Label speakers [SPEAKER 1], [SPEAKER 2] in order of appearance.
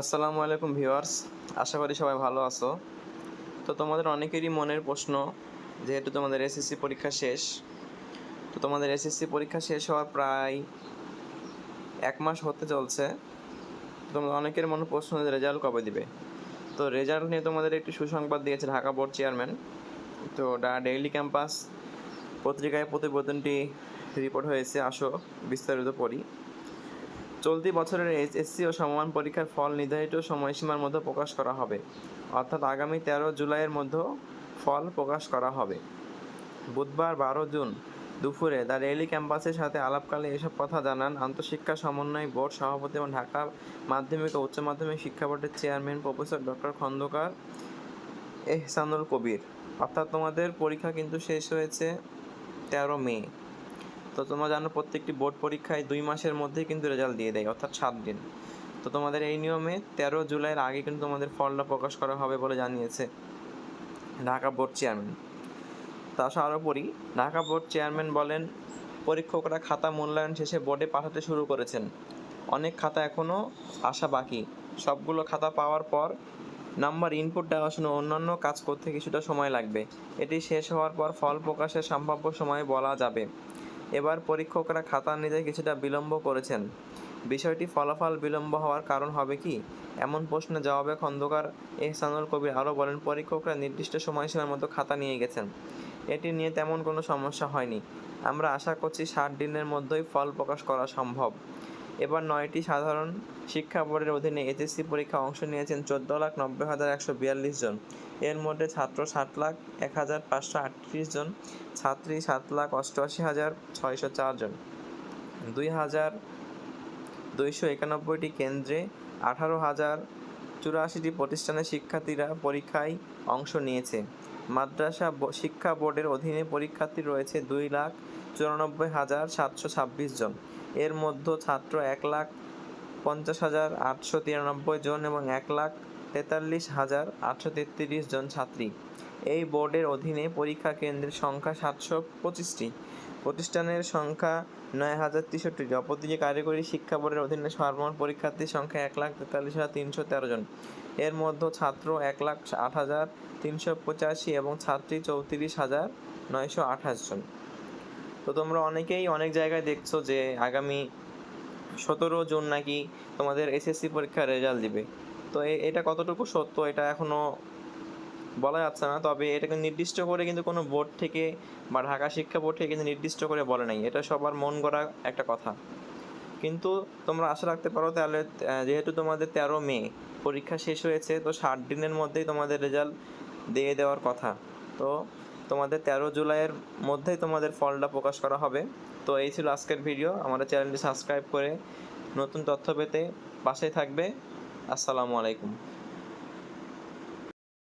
[SPEAKER 1] আসসালামু আলাইকুম ভিউয়ার্স, আশা করি সবাই ভালো আছো। তো তোমাদের অনেকেরই মনের প্রশ্ন, যেহেতু তোমাদের এসএসসি পরীক্ষা শেষ, তো তোমাদের এসএসসি পরীক্ষা শেষ হওয়ার প্রায় এক মাস হতে চলছে। তোমাদের অনেকের মনে প্রশ্ন যে রেজাল্ট কবে দিবে? তো রেজাল্ট নিয়ে তোমাদের একটি সুসংবাদ দিয়েছে ঢাকা বোর্ড চেয়ারম্যান। তো ডা ডেইলি ক্যাম্পাস পত্রিকায় প্রতিবেদনটি রিপোর্ট হয়েছে, আসো বিস্তারিত পড়ি। চলতি বছরের এইচএসসি ও সমমান পরীক্ষার ফল নির্ধারিত সময়সীমার মধ্যে প্রকাশ করা হবে। অর্থাৎ আগামী তেরো জুলাইয়ের মধ্যে ফল প্রকাশ করা হবে। বুধবার বারো জুন দুপুরে দ্য রেলি ক্যাম্পাসের সাথে আলাপকালে এসব কথা জানান আন্তঃশিক্ষা সমন্বয় বোর্ড সভাপতি এবং ঢাকা মাধ্যমিক ও উচ্চ মাধ্যমিক শিক্ষা বোর্ডের chairman professor doctor Khandaker Ehsanul Kabir. অর্থাৎ তোমাদের পরীক্ষা কিন্তু শেষ হয়েছে তেরো মে। তো তোমরা জানো প্রত্যেকটি বোর্ড পরীক্ষায় দুই মাসের মধ্যেই কিন্তু রেজাল্ট দিয়ে দেয়, অর্থাৎ সাত দিন। তো তোমাদের এই নিয়মে তেরো জুলাইয়ের আগে কিন্তু তোমাদের ফলটা প্রকাশ করা হবে বলে জানিয়েছে ঢাকা বোর্ড চেয়ারম্যান। তা পড়ি, ঢাকা বোর্ড চেয়ারম্যান বলেন, পরীক্ষকরা খাতা মূল্যায়ন শেষে বোর্ডে পাঠাতে শুরু করেছেন। অনেক খাতা এখনও আসা বাকি। সবগুলো খাতা পাওয়ার পর নাম্বার ইনপুট দেওয়া শুনে অন্যান্য কাজ করতে কিছুটা সময় লাগবে। এটি শেষ হওয়ার পর ফল প্রকাশের সম্ভাব্য সময় বলা যাবে। এবার পরীক্ষকরা খাতা নিতে কিছুটা বিলম্ব করেছেন। বিষয়টি ফলাফল বিলম্ব হওয়ার কারণ হবে কি? এমন প্রশ্নের জবাবে খন্দকার এহসানুল কবির আরও বলেন, পরীক্ষকরা নির্দিষ্ট সময়সীমার মতো খাতা নিয়ে গেছেন। এটি নিয়ে তেমন কোনো সমস্যা হয়নি। আমরা আশা করছি ষাট দিনের মধ্যেই ফল প্রকাশ করা সম্ভব। এবার নয়টি সাধারণ শিক্ষা বোর্ডের অধীনে এইচএসসি পরীক্ষা অংশ নিয়েছেন চোদ্দ লাখ নব্বই হাজার একশো বিয়াল্লিশ জন। এর মধ্যে ছাত্র সাত লাখ এক হাজার পাঁচশো আটত্রিশ জন, ছাত্রী সাত লাখ অষ্টআশি হাজার ছয়শো চার জন। দুই হাজার দুইশো একানব্বইটি কেন্দ্রে আঠারো হাজার চুরাশিটি প্রতিষ্ঠানের শিক্ষার্থীরা পরীক্ষায় অংশ নিয়েছে। মাদ্রাসা শিক্ষা বোর্ডের অধীনে পরীক্ষার্থী রয়েছে দুই লাখ চুরানব্বই হাজার সাতশো ছাব্বিশ জন। এর মধ্যে ছাত্র এক লাখ পঞ্চাশ হাজার আটশো তিরানব্বই জন এবং এক লাখ তেতাল্লিশ হাজার আটশো তেত্রিশ জন ছাত্রী। এই বোর্ডের অধীনে পরীক্ষা কেন্দ্রের সংখ্যা সাতশো পঁচিশটি। প্রতিষ্ঠানের সংখ্যা নয় হাজার তেষট্টিটি অপরদিকে কারিগরি শিক্ষা বোর্ডের অধীনে সর্বমোট পরীক্ষার্থীর সংখ্যা এক লাখ তেতাল্লিশ হাজার তিনশো তেরো জন। এর মধ্যে ছাত্র এক লাখ আট হাজার তিনশো পঁচাশি এবং ছাত্রী চৌত্রিশ হাজার নয়শো আঠাশ জন। তো তোমরা অনেকেই অনেক জায়গায় দেখছ যে আগামী সতেরো জুন নাকি তোমাদের এসএসসি পরীক্ষার রেজাল্ট দিবে। তো এটা কতটুকু সত্য এটা এখনও বলা যাচ্ছে না, তবে এটাকে নির্দিষ্ট করে কিন্তু কোনো বোর্ড থেকে বা ঢাকা শিক্ষা বোর্ড থেকে কিন্তু নির্দিষ্ট করে বলে নাই। এটা সবার মন গড়া একটা কথা। কিন্তু তোমরা আশা রাখতে পারো তাহলে যেহেতু তোমাদের তেরো মে পরীক্ষা শেষ হয়েছে, তো ষাট দিনের মধ্যেই তোমাদের রেজাল্ট দিয়ে দেওয়ার কথা। তো তোমাদের তেরো জুলাইয়ের মধ্যেই তোমাদের ফলটা প্রকাশ করা হবে। তো এই ছিল আজকের ভিডিও। আমাদের চ্যানেলটি সাবস্ক্রাইব করে নতুন তথ্য পেতে পাশে থাকবে। আসসালামু আলাইকুম।